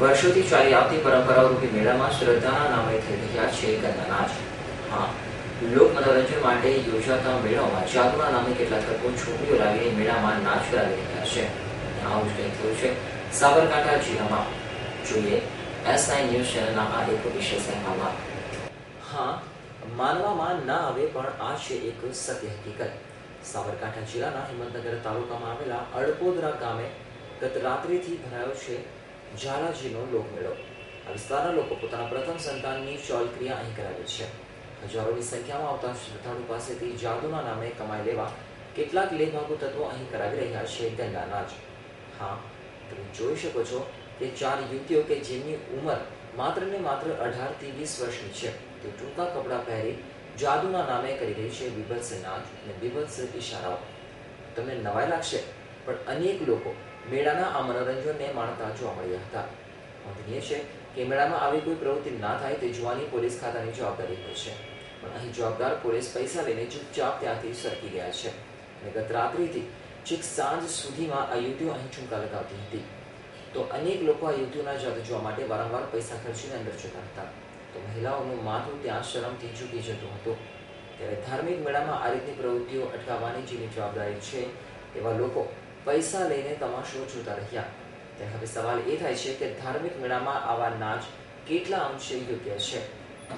વર્ષોથી ચાલી આવતી પરંપરાઓ રૂપી મેળામાં શ્રદ્ધાના નામે થઈ રહ્યા છે ગંદા નાચ હા, લોક મનોરંજન માટે યોજાતા મેળાઓમાં જાદુના નામે કેટલાક લોકો છોકરીઓ લાવીને મેળામાં નાચ કરાવી રહ્યા છે. આવું જ કંઈક થયું છે. સાબરકાંઠા જિલ્લામાં જોઈએ એસઆઈ ન્યૂઝ ચેનલના આ એક વિશેષ અહેવાલમાં. હા, માનવામાં ના આવે પણ આ છે એક સત્ય હકીકત. સાબરકાંઠા જિલ્લાના હિંમતનગર તાલુકામાં આવેલા અડપોદરા ગામે ગત રાત્રિથી ભરાયો છે ઝાલાજીનો લોકમેળો. આ વિસ્તારના લોકો પોતાના પ્રથમ સંતાનની ચોલક્રિયા અહીં કરાવે છે. હજારોની સંખ્યામાં આવતા શ્રદ્ધાળુ પાસેથી જાદુના નામે કમાઈ લેવા કેટલાક લેભાગુ તત્વો અહીં કરાવી રહ્યા છે જ હા, તમે જોઈ શકો છો કે ચાર યુવતીઓ કે જેમની ઉંમર માત્ર ને માત્ર અઢારથી વીસ વર્ષની છે, તે ટૂંકા કપડાં પહેરી જાદુના નામે કરી રહી છે બીભત્સ નાચ અને બીભત્સ ઇશારાઓ. તમને નવાઈ લાગશે, પણ અનેક લોકો મેળાના આ મનોરંજનને માણતા જોવા મળ્યા હતા. નોંધનીય છે કે મેળામાં આવી કોઈ પ્રવૃત્તિ ના થાય તે જોવાની પોલીસ ખાતાની જવાબદારી હોય છે. પણ અહીં જવાબદાર પોલીસ પૈસા લઈને ચૂપચાપ ત્યાંથી સરકી ગયા છે. અને ગત રાત્રિથી છેક સાંજ સુધીમાં આ અહીં ચૂંકા લગાવતી હતી. તો અનેક લોકો આ યુવતીઓના જાદુ જોવા માટે વારંવાર પૈસા ખર્ચીને અંદર જતા હતા. તો મહિલાઓનું માથું ત્યાં શરમથી ઝૂકી જતું હતું. ત્યારે ધાર્મિક મેળામાં આ રીતની પ્રવૃત્તિઓ અટકાવવાની જેની જવાબદારી છે એવા લોકો પૈસા લઈને તમાશો જોતા રહ્યા. ત્યારે હવે સવાલ એ થાય છે કે ધાર્મિક મેળામાં આવા નાચ કેટલા અંશે યોગ્ય છે?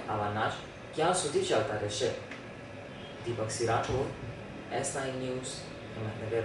આવા નાચ ક્યાં સુધી ચાલતા રહેશે? Deepak Singh Rathod S nine news Himmatnagar